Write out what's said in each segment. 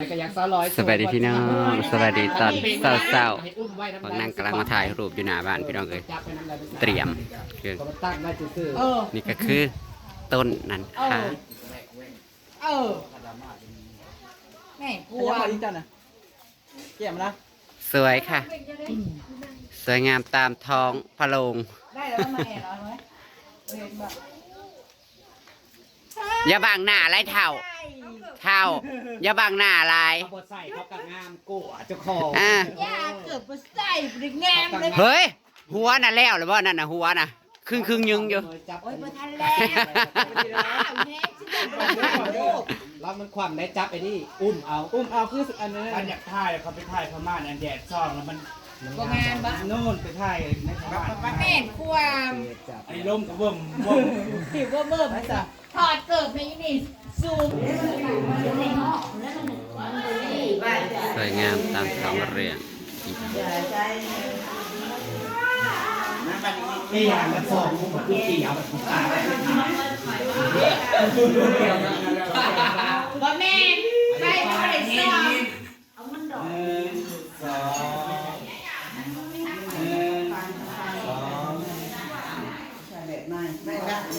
สวัสดีพี่น้องสวัสดีตอนเศร้าๆบางนั่งกำลังมาถ่ายรูปอยู่หน้าบ้านพี่น้องเอ้ยเตรียมคือตั้งได้ซื่อเออนี่ก็คือต้นนั้นค่ะเออแม่กกลัลัววอีจันนะเกี่ยมนะสวยค่ะ สวยงามตามท้องพระโรงได้แล้วมาแอบเราไหมเห็นแบบอย่าบังหน้าไรเท่า เท่า อย่าบังหน้าอะไรเอาบทใส่เขากับงามกัวเจ้าของอ่า ย่าเกือบมาใส่ปริงแงมเลยเฮ้ย หัวน่ะแล้วหรือว่านั่นน่ะหัวน่ะครึ่งครึ่งๆยึงอยู่ จับโอ้ยมาทันแล้วแม่ชิบะลูกแล้วมันความได้จับไอ้นี่อุ้มเอา อุ้มเอาคืออันนี้อันอยากถ่ายเขาไปถ่ายพม่านอันแดดซ่องแล้วมันก็งานบ้าโน่นไปถ่ายในพม่านแม่ความจับไอ้ล่มกับเบิ่มเบิ่มผิวว่าเบิ่มจ้ะถอดเกิบในนี่ซูม สวยงามตามท้องเรื่องนี่อย่างละสองมุมคือกี่เอาแบบตาบ่แม่ไปบ่ได้ซ่อมหนึ่งสองหนึ่งสอง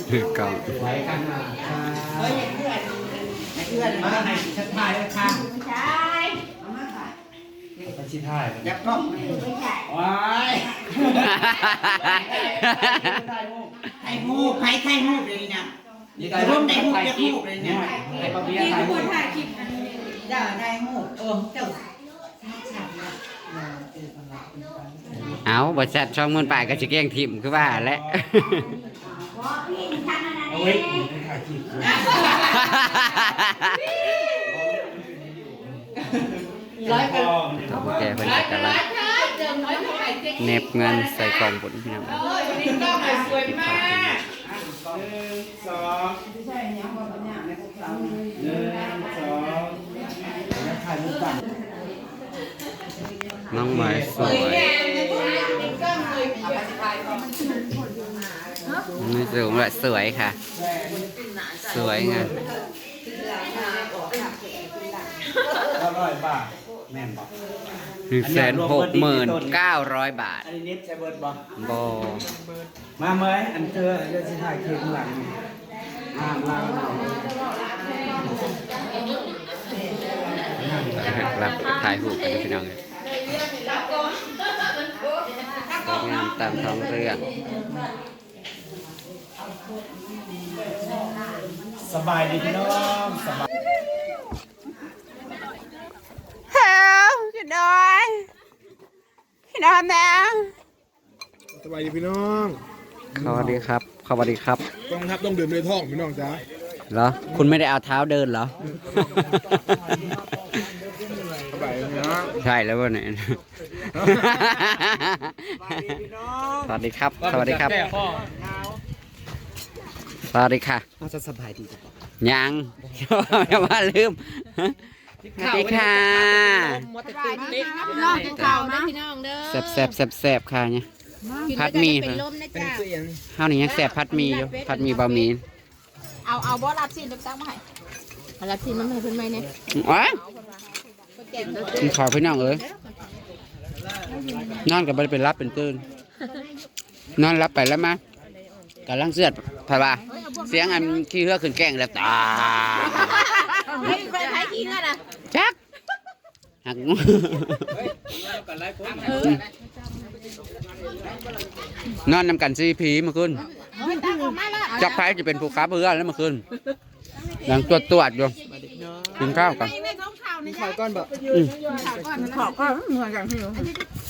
คือกล่องไว้กันนะเฮ้ยเพื่อนเพื่อนมาในชั้นท้ายเลยค่ะไม่ใช่ไปชี้ถ่ายจับกล้องไม่ใช่ว้ายไข่มูกไข่ไข่มูกเลยนะร่วมได้มูกจะมูกเลยเนี่ยไอ้ปะเบี้ยถ่ายรูปเจ้าได้มูกเออเจ้าเอาบริษัทช่องมืนป่ายก็จะแกล้งทิมคือว่าแหละ เอาไว้ถ่ายคลิปร้อยกันโอเคเพื่อนจะกำลังเดิมร้อยเท่าไหร่เจ๊เน็บเงินใส่กล่องบนพี่น้องเอ้ยวันนี้กล้องเลยสวยมากหนึ่งสองหนึ่งสองถ่ายรูปก่อนน้องหมายสสววย ย งามเลยคุณกล้องเลยเอาไปถ่ายก่อน นี่สูงและสวยค่ะ สวยไงอร่อยป่ะแม่นป่ะหนึ่งแสนหกหมื่นเก้าร้อยบาท อันนี้นิดใช้เบิร์ดป่บอมาเมยอันเธอเดี๋ยวจะถ่ายคลิปหลังอ่ามารับถ่ายหูกันพี่น้องเลยสวยงามตามท้องเรื่อง สบายดีพี่น้องสบายเฮ้ยพี่น้อยพี่น้องนะสบายดีพี่น้องสวัสดีครับสวัสดีครับกองทัพต้องเดินด้วยท้องพี่น้องจ้าเหรอ คุณไม่ได้เอาเท้าเดินเหรอ สบายดีนะใช่แล้ววะเนี่ยสวัสดีครับ สวัสดีครับ สวัสดีค่ะน่าจะสบายดีจ้ะยังอย่าว่าลืมสวัสดีค่ะมัวแต่ตื่นเต้นน้องกินข้าวนะพี่น้องเด้อแซบแซบแซบแซบค่ะเนี่ยพัดหมีเป็นลมนะจ๊ะข้าวนี่ยังแซบพัดหมีอยู่พัดหมีบะหมี่เอาเอาบอรับซีนตั้งมาให้เอารับซีนมันให้เพิ่นไหมเนี่ยอ๋อก็แก่งเด้อกินข้าวพี่น้องเอ้ยนอนกับไปเป็นรับเป็นตื่นนอนรับไปแล้วมา กำลังเสือดพะว่าเสียงอันขี้เหือขึ้นแกล้งแล้วตาเฮ้ยไปไทยกินอะนะจักหักนอนนำกันซีผีเมื่อคืนเฮ้ยตั้งออกมาละจักไผจะเป็นผู้ค้าเบื่อแล้วเมื่อคืนหลังตรวจตรวจอยู่กินข้าวกันไม่ต้องข้าวนี่ถ่ายก้อนแบบข้าวก่อนนะข้าวก็เหมือนกันพี่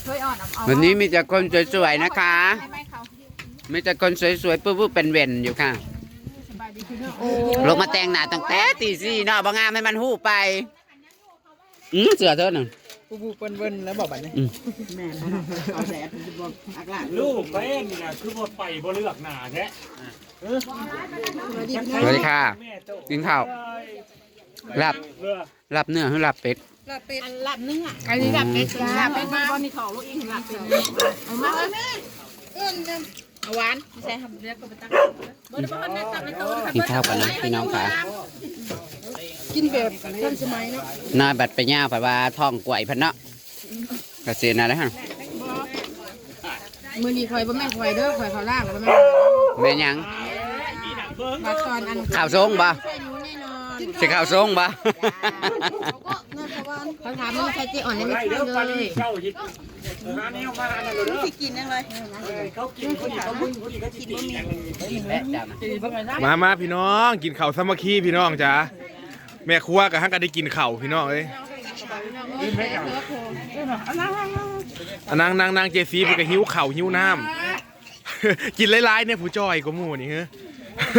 ช่วยอ่อนเอาวันนี้มีแต่คนสวยๆนะคะให้ไปเขา มีแต่คนสวยๆปุ๊บๆเป็นเว่นอยู่ค่ะสบายดีพี่น้องโอ้ลงมาแต่งหน้าตั้งแต่ตีสี่เนาะบางงามให้มันหู้ไป อืมเสือเธอหนึ่งปูปูเปิ้นเปิ้นแล้วบอกแบบนี้เอาแสบบอกอักหลังลูกก็เองนี่นะคือบ่ไปบ่เลือกหน้าแท้สวัสดีค่ะแม่โตกินข้าวลาบเรือลาบเนื้อหรือลาบเป็ดอันลับนึงอะอันนี้ลับเป็ดลับเป็ดมาบอนี่ของลูกอิงลับเป็ดเอามาเลยแม่เอื้อน เอาหวานใส่ทำเรียกก็ไปตั้งเบอร์เบอร์เนี่ยตั้งในโต๊ะกินข้าวกันนะพี่น้องค่ะกินแบบทันสมัยเนาะนอนบัดไปย่าวไปว่าท้องกวยพันเนาะก็เสียนะฮะมื้อนี้ข่อยบ่แม่นข่อยเด้อข่อยเขาล่างแล้วบ่แม่นแม่นหยังบัดตอนอันข่าวทรงบ่ใส่หนูแน่นอนสิข่าวทรงบ่เขาถามมันใส่เจอ่อนได้ไม่ใช่เลยมามาพี่น้องกินข้าวสามัคคีพี่น้องจ้าแม่ครัวกับฮังก็ได้กินข้าวพี่น้องเอ้ยอะนางนางนางเจซีเพิ่นก็หิวข้าวหิวน้ำกินหลายๆเนี่ยผู้จอยก็หมู่นี่เฮ้ อ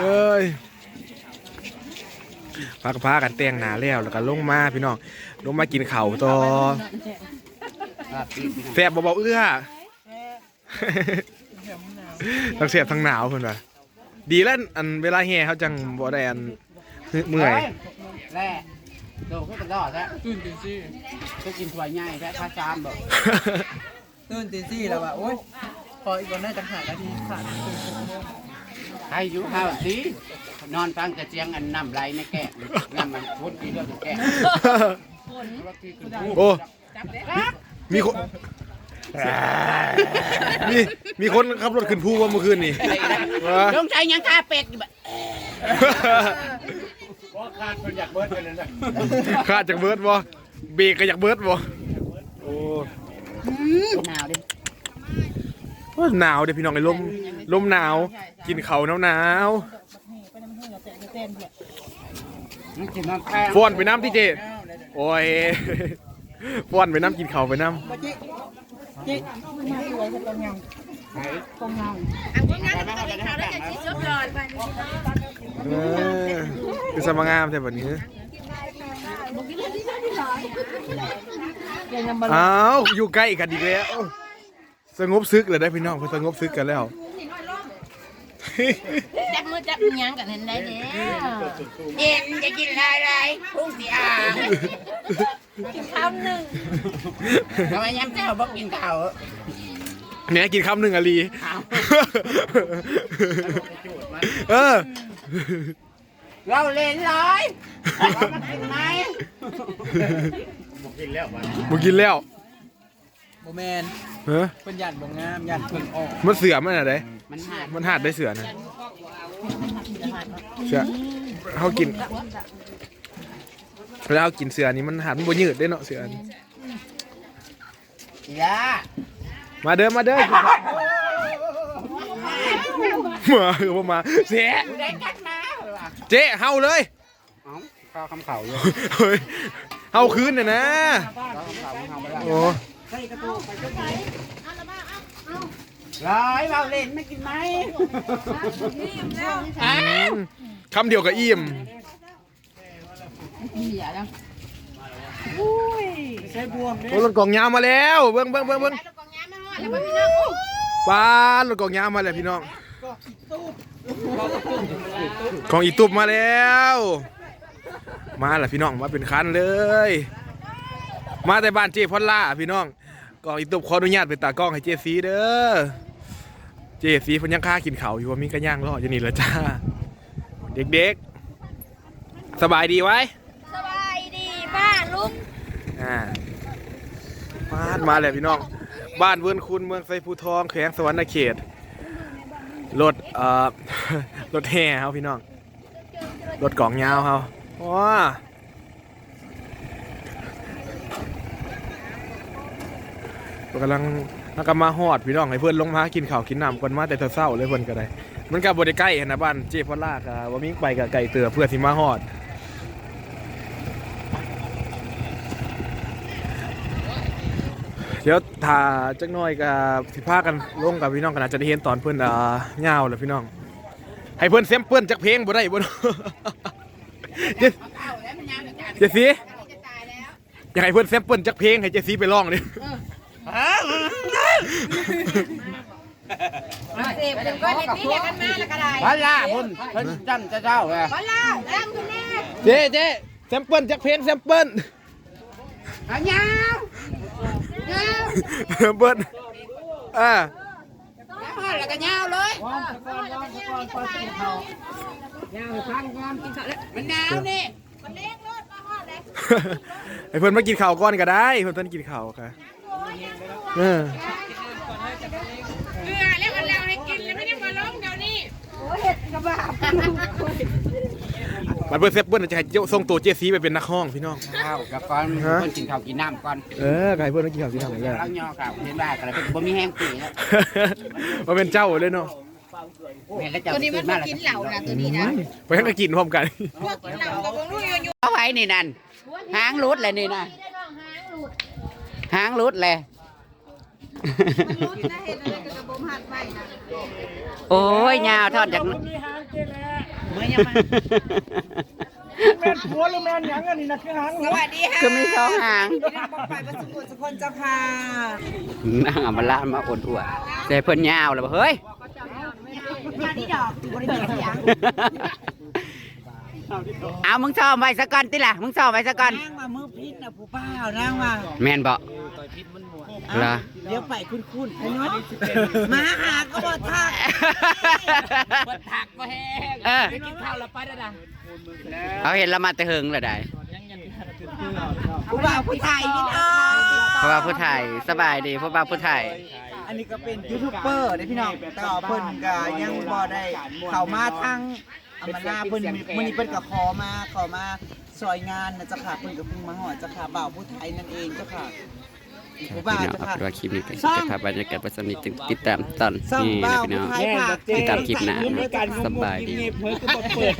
เอ้ยพากันพากันแต่งหน้าแล้วแล้วก็ลงมาพี่น้องลงมากินข้าวต่อแซ่บเบาๆเอื้อทั้งเสียบทั้งหนาวเพิ่นว่าดีแล้วอันเวลาแห่เขาจังบ่ได้อันเมื่อยแร่โดดขึ้นกระดอดแล้วตื่นตีซี่ก็กินถ้วยใหญ่แค่พาจามบอกตื่นตีสี่แล้วว่ะโอ้ยพ ออีกวันน่าจะหานาทีขาดใครอยู่ข้าวสินอนฟังแต่เสียงอันน้ำไหลในแก้มน้ำมันพุ่นทีเดียวถึงแก้มโอ้ มีคนมีมีคนขับรถขึ้นภูว่าเมื่อคืนนี่วะลงใจยังคาเป็ดอยู่แบบขาดจากเบิร์ดบ่เบรกก็อยากเบิร์ดบ่โอ้ หนาวดิ หนาวเด้อพี่น้องไอ้ลมลมหนาว กินข้าวหนาวหนาวมันกินน้ำแพงๆฟ้อนไปน้ำที่เจโอ้ยฟ้อนไปน้ำกินข้าวไปน้ำเออคือสมางามแต่แบบนี้อ้าวอยู่ใกล้กันอีกแล้ว สงบซึกเลยได้พี่น้องเพิ่นสงบซึกกันแล้ว จับมือจับยังกันเห็นได้เด้เย็นจะกินอะไรพุ่งสีอ่างข้าวหนึ่งทำไมย้ำเจ้าบอกกินข้าวแหม่กินคำหนึ่งอะลี เออ เราเล่นร้อยมันกินไหมมึงกินแล้ว โมแมนเฮ้ยเป็นหยันบ่งามหยันเพิ่งออกมันเสือมันอะไรมันหาดมันหาดได้เสือนะเสือเขากินแล้วเขากินเสือนี้มันหาดมันบ่ยืดได้เนาะเสือนี่ยามาเด้อมาเด้อมาคือบ่มาเสียได้กัดมาเจ๊เฮาเลยเอ้าข้าวคำเข่าอยู่เฮ้ยเฮาคืนน่ะนะ ข้าวคำเข่าของเขาไม่ได้โอ้ร้อยเราเล่นไม่กินไหมคำเดียวกับอิ่มโอ้รถกล่องยาวมาแล้วเบิ้งเบิ้งเบิ้งเบิ้งป้ารถกล่องยาวมาแล้วพี่น้องกล่องอีตุบมาแล้ว มาแล้วพี่น้องมาเป็นคันเลย มาแต่บ้านเจพอลล่าพี่น้องกล่องอีตุบขออนุญาตเป็นตากล้องให้เจซีเด้อเจซีเพิ่นยังค่ากินเขาวอยู่ว่ามีกระย่างรออยู่นี่แล้วจ้า เด็กๆ สบายดีไว้สบายดีป้าลุงอ่าบ้านมาแล้วพี่น้อง บ้านเวิร์นคุณเมืองไซภูทองแขวงสวรรณเขตรถเอ่อ รถแห่เขาพี่น้องรถกล่องยาวเขาว้าเรา กำลังนักมาฮอดพี่น้องให้เพื่อนลงมากินข้าวกินน้ำก่อนมาแต่เช้าเลยเพื่อนก็ได้ มันกับบริใกล้นะบ้านเจพอลล่ากับว่ามิงไปกับไก่เตือเพื่อที่มาฮอดเดี๋ยวถ้าจักหน่อยกับสิพากันลงกับพี่น้องกันอาจจะได้เห็นตอนเพื่อนอ่าเงาวแหละพี่น้อง ให้เพื่อนเซมเปิ้ลจักเพลงบ่ได้บ่เนาะเจเจสีอยากให้เพื่อนเซมเปิ้ลจักเพลงให้เจสีไปร้องดิมา เสพเดี๋ยวก็เด็กนี่เด็กกันมาแล้วก็ได้พันล่าพุ่นเพิ่นจำจะเจ้าไงก็ล่าล่างคุณแน่เจเจแซมเปิ้ลจักเพลงแซมเปิ้ลอันยาวแซมเปิ้ลอ่าแล้วก็ยาวเลยก่อนก่อนก่อนก่อนก่อนกินข้าวมันหนาวนี่ไอ้เพิ่นมากินข้าวก่อนก็ได้เพิ่นเพิ่นกินข้าวค่ะ เออเกลือแล้วมันแล้วให้กินแล้วไม่ได้มาล้มเดี๋ยวนี้มันเพิ่นเซฟเพิ่นจะให้เจ้าส่งตัวเจซีไปเป็นนักห้องพี่น้อง ข้าวกับก่อนฮะเพิ่นกินข้าวกินน้ำก่อนเออก็ให้เพิ่นมากินข้าวกินน้ำกันแล้วเราย่อข้าวเห็นว่ากันเป็นบ่มีแห้งปีแล้วมาเป็นเจ้าเลยเนาะแม่ก็จะตัวนี้มันมากินเหล่านะตัวนี้นะไปให้ก็กินพร้อมกัน พวกกินเหล่ากับพวกลูกอยู่เอาไว้นี่นั่นหางรุดเลยนี่นะหางรุดเลย โอ้ยยาวทอดจากเมื่อยังมาแม่นผัวหรือแม่นหยังอันนี้นะคือหางสวัสดีค่ะคือมีสองหางไปประสมุทรสกลเจ้าค่ะนั่งเอามาล่ามาอดอวดแต่เพิ่นยาวเลยบ่เฮ้ยมาที่ดอกบริเวณเสียงเอามึงซ่อมไว้ซะก่อนติล่ะมึงซ่อมไว้ซะก่อน นั่งมามือพิษนะผู้เป้านั่งมาแม่นบ่เห รอเดี๋ยวไปคุ้นๆไอ้เนาะมาหาก็บ่ทักผักบ่แห้งเออกินข้าวแล้วไปได้เขาเห็นเรามาแต่เฮิงแล้วได้ผู้บ่าวผู้ไทยนี่เนาะเพราะว่าผู้ไทยสบายดีเพราะว่าผู้ไทยอันนี้ก็เป็นยูทูบเบอร์เด้อพี่น้องแต่ว่าเพิ่นก็ยังบ่ได้เข้ามาทางอำมาลาเพิ่นมื้อนี้เพิ่นก็ขอมาขอมาซอยงานนะเจ้าค่ะเพิ่นก็เพิ่งมาฮอดเจ้าค่ะบ่าวผู้ไทยนั่นเองเจ้าค่ะผู้บ่าว พี่น้องเจ้าเอาค่ะเป็นว่าคลิปนี้ก็จะพาบรรยากาศประสนิทถึงติดตามตอนซ่องนี้บ่านะวพี่น้ผู้องไทยค่ะติดตามคลิปหน้าสบายดีเพิ่นก็บ่เปิด